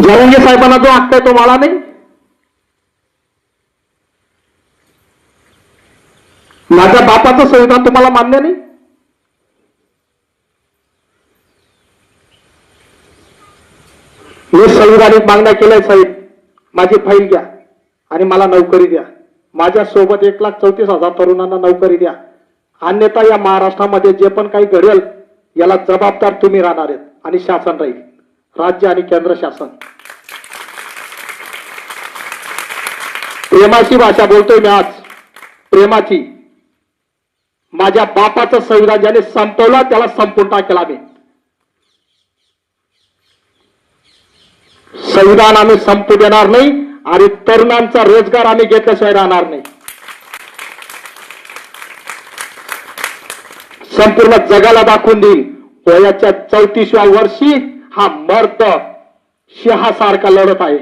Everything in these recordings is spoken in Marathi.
जालंगे साहेबांना जो हक्क आहे तो मला नाही. माझ्या बापाचं संविधान तुम्हाला मान्य नाही. मी संविधानिक मागण्या केल्या साहेब. माझी फाईल घ्या आणि मला नोकरी द्या. माझ्या सोबत एक लाख चौतीस हजार तरुणांना नोकरी द्या. अन्यथा या महाराष्ट्रामध्ये जे पण काही घडेल याला जबाबदार तुम्ही राहणार आहेत आणि शासन राहील. राज्य आणि केंद्र शासन. प्रेमाची भाषा बोलतोय मी आज. प्रेमाची. माझ्या बापाचं संविधान ज्याने संपवलं त्याला संपून टाकेला मी संविधान आम्ही संपू देणार नाही आणि तरुणांचा रोजगार आम्ही घेतल्याशिवाय राहणार नाही. संपूर्ण जगाला दाखवून देईल वयाच्या चौतीसव्या वर्षी हा मर्द शहासारखा लढत आहे.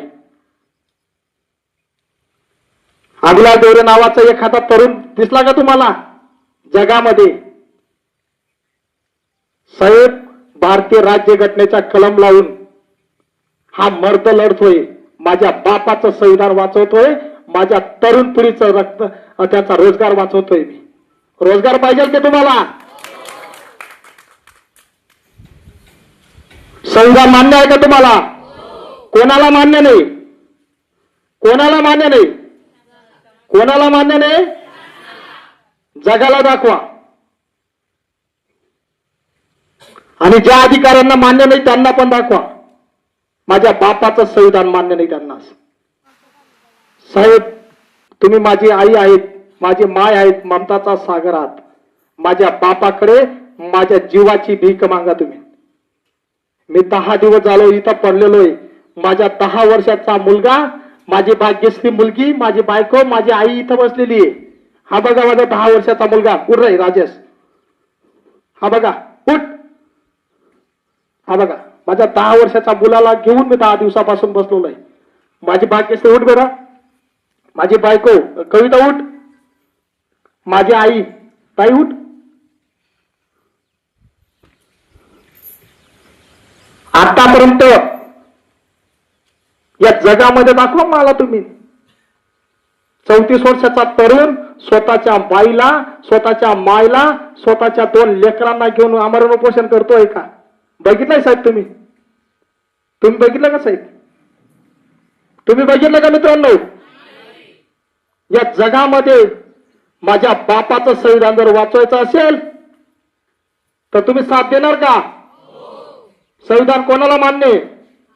अगला डोरे नावाचा एखादा तरुण दिसला का तुम्हाला? जगामध्ये. साहेब भारतीय राज्यघटनेचा कलम लावून हा मर्द लढतोय. माझ्या बापाचं संविधान वाचवतोय. माझ्या तरुण पिढीचं रक्त त्याचा रोजगार वाचवतोय मी. रोजगार पाहिजे ते तुम्हाला? संविधान मान्य आहे का तुम्हाला? कोणाला मान्य नाही? कोणाला मान्य नाही? कोणाला मान्य नाही? जगाला दाखवा. आणि ज्या अधिकाऱ्यांना मान्य नाही त्यांना पण दाखवा. माझ्या बापाचं संविधान मान्य नाही त्यांना. साहेब तुम्ही माझी आई आहेत माझी माय आहेत ममताचा सागर आहात. माझ्या बापाकडे माझ्या जीवाची भीक मागा तुम्ही. मी दहा दिवस झालो इथं पडलेलोय. माझ्या दहा वर्षाचा मुलगा माझी भाग्यश्री मुलगी माझी बायको माझी आई इथं बसलेली आहे. हा बघा माझा दहा वर्षाचा मुलगा. उठ रे राजेश. हा बघा उठ. हा बघा माझ्या दहा वर्षाच्या मुलाला घेऊन मी दहा दिवसापासून बसलेलो आहे माझी भाग्यश्री उठ बरं. माझी बायको कविता उठ. माझी आई ताई उठ. आतापर्यंत या जगामध्ये दाखवा मला तुम्ही. चौतीस वर्षाचा तरुण स्वतःच्या बाईला स्वतःच्या मायला स्वतःच्या दोन लेकरांना घेऊन आमरण उपोषण करतोय का? बघितलंय साहेब तुम्ही? तुम्ही बघितलं का साहेब? तुम्ही बघितलं का मित्रांनो? या जगामध्ये माझ्या बापाचं संविधान जर वाचवायचं असेल तर तुम्ही साथ देणार का? संविधान कोणाला मान्य आहे?